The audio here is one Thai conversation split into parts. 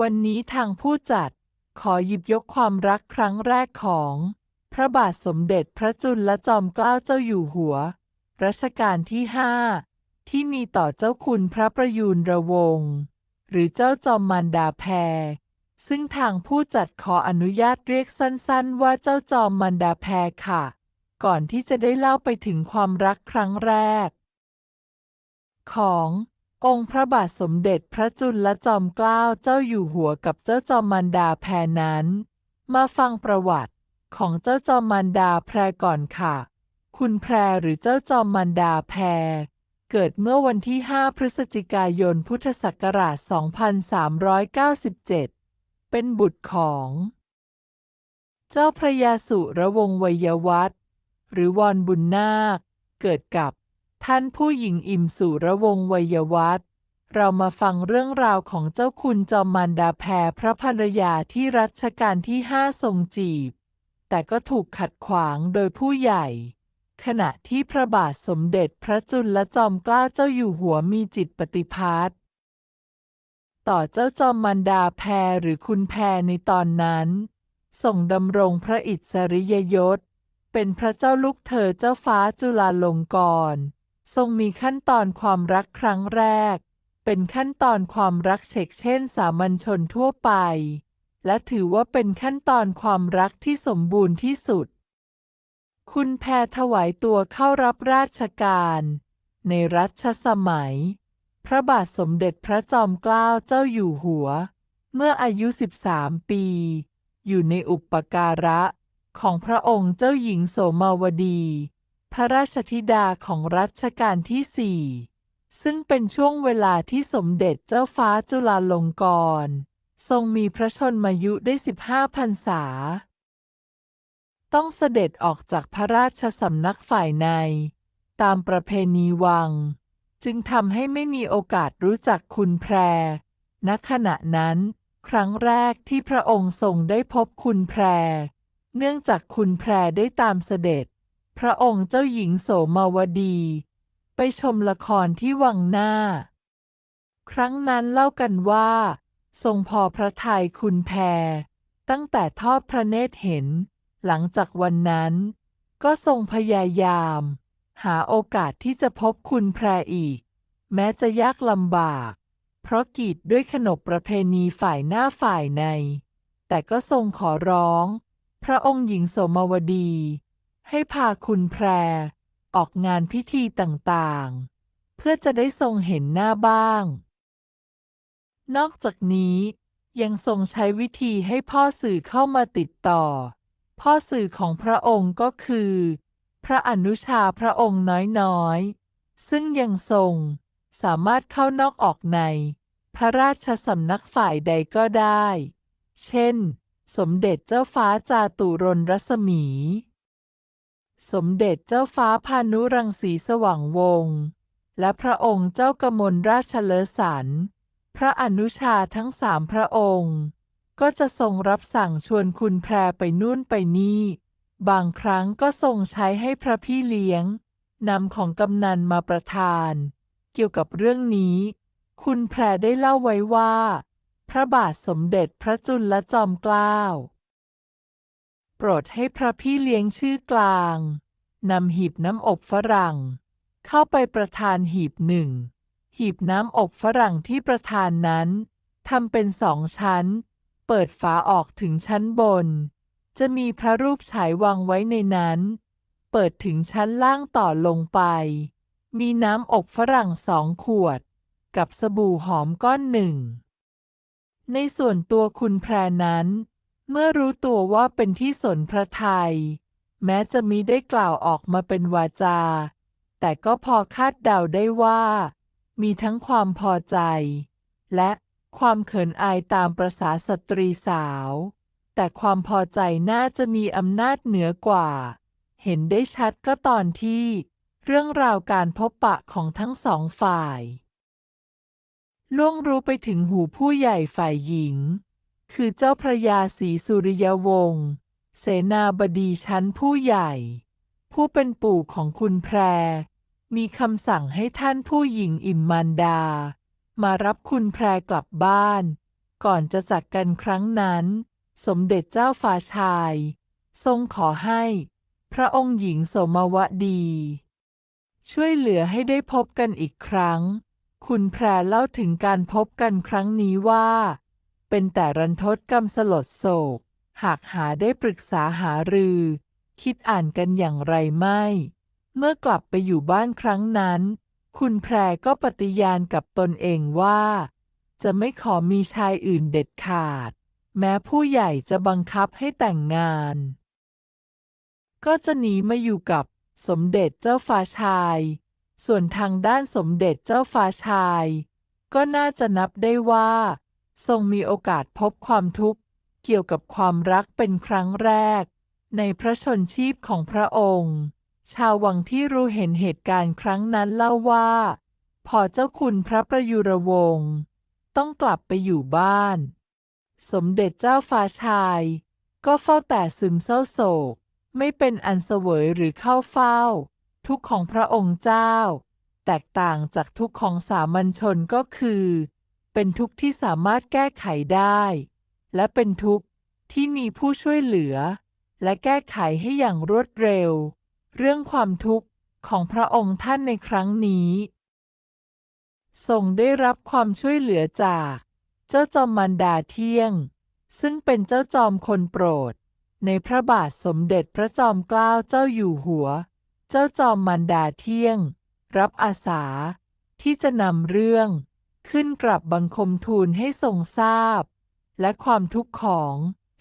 วันนี้ทางผู้จัด ขอหยิบยกความรักครั้งแรกของ พระบาทสมเด็จพระจุลจอมเกล้าเจ้าอยู่หัว รัชกาลที่ห้าที่มีต่อเจ้าคุณพระประยูนระวงศ์หรือเจ้าจอมมารดาแพร ซึ่งทางผู้จัดขออนุญาตเรียกสั้นๆ ว่าเจ้าจอมมารดาแพรค่ะ ก่อนที่จะได้เล่าไปถึงความรักครั้งแรก ของ องค์พระบาทสมเด็จพระจุลจอมเกล้าเจ้าอยู่หัวกับเจ้าจอมมารดาแพรนั้น มาฟังประวัติของเจ้าจอมมารดาแพรก่อนค่ะ คุณแพรหรือเจ้าจอมมารดาแพร เกิดเมื่อวันที่ 5 พฤศจิกายนพุทธศักราช 2397 เป็นบุตรของ เจ้าพระยาสุระวงศ์วัยวัฒน์หรือวอนบุญนาค เกิดกับ ท่านผู้หญิงอิ่มสุระวงศ์วัยวัฒน์เรามาฟังเรื่องราวของเจ้าคุณจอมมารดาแพรพระภรรยาที่รัชกาลที่ห้าทรงจีบ แต่ก็ถูกขัดขวางโดยผู้ใหญ่ ขณะที่พระบาทสมเด็จพระจุลจอมเกล้าเจ้าอยู่หัวมีจิตปฏิภาณต่อเจ้าจอมมารดาแพรหรือคุณแพรในตอนนั้น ส่งดำรงพระอิสริยยศ เป็นพระเจ้าลูกเธอเจ้าฟ้าจุฬาลงกรณ์ ทรงมีขั้นตอนความรักครั้งแรก เป็นขั้นตอนความรักเฉกเช่นสามัญชนทั่วไป และถือว่าเป็นขั้นตอนความรักที่สมบูรณ์ที่สุด คุณแพรถวายตัวเข้ารับราชการ ในรัชสมัย พระบาทสมเด็จพระจอมเกล้าเจ้าอยู่หัว เมื่ออายุ 13 ปี อยู่ในอุปการะของพระองค์เจ้าหญิงโสมาวดี พระราชธิดาของรัชกาลที่สี่ซึ่งเป็นช่วงเวลาที่สมเด็จเจ้าฟ้าจุฬาลงกรณ์ทรงมีพระชนมายุได้15พรรษา ต้องเสด็จออกจากพระราชสำนักฝ่ายใน ตามประเพณีวัง จึงทำให้ไม่มีโอกาสรู้จักคุณแพร ณ ขณะนั้น ครั้งแรกที่พระองค์ทรงได้พบคุณแพร เนื่องจากคุณแพรได้ตามเสด็จ พระองค์เจ้าหญิงโสมาวดี ไปชมละครที่วังหน้า ครั้งนั้นเล่ากันว่า ทรงพอพระทัยคุณแพร ตั้งแต่ทอดพระเนตรเห็น หลังจากวันนั้น ก็ทรงพยายาม หาโอกาสที่จะพบคุณแพรอีก แม้จะยากลำบาก เพราะกีดด้วยขนบประเพณีฝ่ายหน้าฝ่ายใน แต่ก็ทรงขอร้อง พระองค์หญิงโสมาวดี ให้พาคุณแพร ออกงานพิธีต่างๆ เพื่อจะได้ทรงเห็นหน้าบ้าง นอกจากนี้ยังทรงใช้วิธีให้พ่อสื่อเข้ามาติดต่อ พ่อสื่อของพระองค์ก็คือ พระอนุชาพระองค์น้อยๆ ซึ่งยังทรงสามารถเข้านอกออกใน พระราชสำนักฝ่ายใดก็ได้ เช่น สมเด็จเจ้าฟ้าจาตุรนรัศมี สมเด็จเจ้าฟ้าพานุรังสีสว่างวงศ์และพระองค์เจ้ากมลราชเลอสัน พระอนุชาทั้งสามพระองค์ ก็จะทรงรับสั่งชวนคุณแพรไปนู่นไปนี่ บางครั้งก็ทรงใช้ให้พระพี่เลี้ยงนำของกำนันมาประทาน เกี่ยวกับเรื่องนี้ คุณแพรได้เล่าไว้ว่า พระบาทสมเด็จพระจุลจอมเกล้า รดให้พระพี่เลี้ยงชื่อกลางนำหีบน้ำอบฝรั่ง เข้าไปประทานหีบหนึ่ง หีบน้ำอบฝรั่งที่ประทานนั้นทำเป็นสองชั้น เปิดฝาออกถึงชั้นบน จะมีพระรูปฉายวางไว้ในนั้น เปิดถึงชั้นล่างต่อลงไป มีน้ำอบฝรั่งสองขวด กับสบู่หอมก้อนหนึ่ง ในส่วนตัวคุณแพรนั้น เมื่อรู้ตัวว่าเป็นที่สนพระไทยแม้จะมีได้กล่าวออกมาเป็นวาจา แต่ก็พอคาดเดาได้ว่า มีทั้งความพอใจ และความเขินอายตามประษาสตรีสาว แต่ความพอใจน่าจะมีอำนาจเหนือกว่า เห็นได้ชัดก็ตอนที่ เรื่องราวการพบปะของทั้งสองฝ่าย ล่วงรู้ไปถึงหูผู้ใหญ่ฝ่ายหญิง คือเจ้าพระยาศรีสุริยวงศ์เสนาบดีชั้นผู้ใหญ่ ผู้เป็นปู่ของคุณแพร มีคำสั่งให้ท่านผู้หญิงอิมมันดา มารับคุณแพรกลับบ้าน ก่อนจะจากกันครั้งนั้น สมเด็จเจ้าฟ้าชาย ทรงขอให้ พระองค์หญิงสมวดี ช่วยเหลือให้ได้พบกันอีกครั้ง คุณแพรเล่าถึงการพบกันครั้งนี้ว่า เป็นแต่รันทดกรรมสลดโศก หากหาได้ปรึกษาหารือ คิดอ่านกันอย่างไรไม่ เมื่อกลับไปอยู่บ้านครั้งนั้น คุณแพรก็ปฏิญาณกับตนเองว่า จะไม่ขอมีชายอื่นเด็ดขาด แม้ผู้ใหญ่จะบังคับให้แต่งงาน ก็จะหนีมาอยู่กับสมเด็จเจ้าฟ้าชาย ส่วนทางด้านสมเด็จเจ้าฟ้าชาย ก็น่าจะนับได้ว่า ทรงมีโอกาสพบความทุกข์เกี่ยวกับความรักเป็นครั้งแรก ในพระชนชีพของพระองค์ ชาววังที่รู้เห็นเหตุการณ์ครั้งนั้นเล่าว่า พอเจ้าคุณพระประยุรวงศ์ต้องกลับไปอยู่บ้าน สมเด็จเจ้าฟ้าชาย ก็เฝ้าแต่ซึมเศร้าโศก ไม่เป็นอันเสวยหรือเข้าเฝ้า ทุกของพระองค์เจ้า แตกต่างจากทุกของสามัญชนก็คือ เป็นทุกข์ที่สามารถแก้ไขได้ และเป็นทุกข์ที่มีผู้ช่วยเหลือ และแก้ไขให้อย่างรวดเร็ว เรื่องความทุกข์ของพระองค์ท่านในครั้งนี้ทรงได้รับความช่วยเหลือจาก เจ้าจอมมันดาเที่ยง ซึ่งเป็นเจ้าจอมคนโปรด ในพระบาทสมเด็จพระจอมเกล้าเจ้าอยู่หัว เจ้าจอมมันดาเที่ยง รับอาสาที่จะนำเรื่อง ขึ้นกลับบังคมทูลให้ทรงทราบ และความทุกข์ของ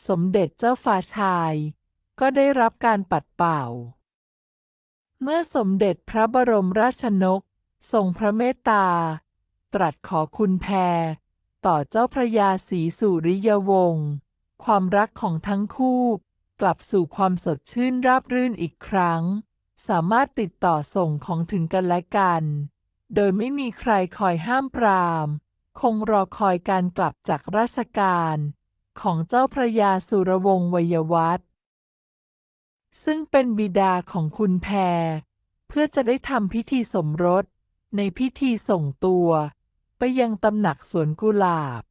สมเด็จเจ้าฟ้าชาย ก็ได้รับการปัดเป่า เมื่อสมเด็จพระบรมราชนกทรงพระเมตตา ตรัสขอคุณแพรต่อเจ้าพระยาศรีสุริยวงศ์ความรักของทั้งคู่ กลับสู่ความสดชื่นราบรื่นอีกครั้ง สามารถติดต่อส่งของถึงกันและกัน โดยไม่มีใครคอยห้ามปราม คงรอคอยการกลับจากราชการ ของเจ้าพระยาสุรวงศ์วยวัฒน์ซึ่งเป็นบิดาของคุณแพร เพื่อจะได้ทำพิธีสมรส ในพิธีส่งตัว ไปยังตำหนักสวนกุหลาบ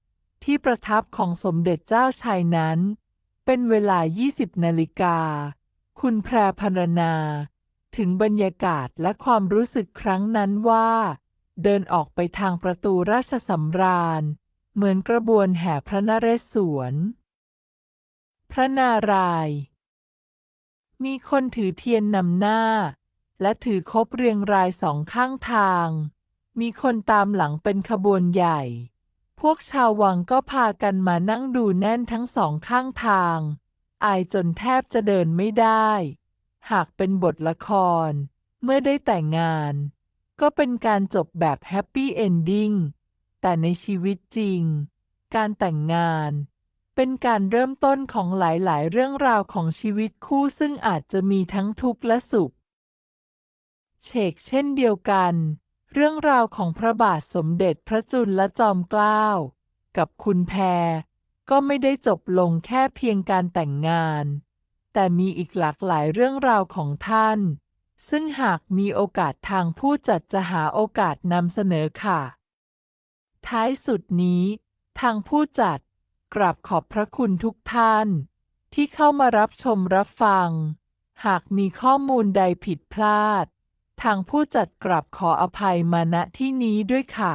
ที่ประทับของสมเด็จเจ้าชายนั้น เป็นเวลา 20 นาฬิกา คุณแพรพรรณนา ถึงบรรยากาศและความรู้สึกครั้งนั้นว่า เดินออกไปทางประตูราชสำราญ เหมือนกระบวนแห่พระนเรศวร พระนารายณ์มีคนถือเทียนนำหน้า และถือคบเรียงรายสองข้างทาง มีคนตามหลังเป็นขบวนใหญ่ พวกชาววังก็พากันมานั่งดูแน่นทั้งสองข้างทาง อายจนแทบจะเดินไม่ได้ หากเป็นบทละคร เมื่อได้แต่งงาน ก็เป็นการจบแบบแฮปปี้เอนดิ้งแต่ในชีวิตจริง การแต่งงาน เป็นการเริ่มต้นของหลาย ๆ เรื่องราวของชีวิตคู่ซึ่งอาจจะมีทั้งทุกข์และสุข เชกเช่นเดียวกัน เรื่องราวของพระบาทสมเด็จพระจุลจอมเกล้า กับคุณแพรก็ไม่ได้จบลงแค่เพียงการแต่งงาน แต่มีอีกหลากหลายเรื่องราวของท่าน ซึ่งหากมีโอกาสทางผู้จัดจะหาโอกาสนำเสนอค่ะ ท้ายสุดนี้ ทางผู้จัดกราบขอบพระคุณทุกท่าน ที่เข้ามารับชมรับฟัง หากมีข้อมูลใดผิดพลาด ทางผู้จัดกราบขออภัยมาณที่นี้ด้วยค่ะ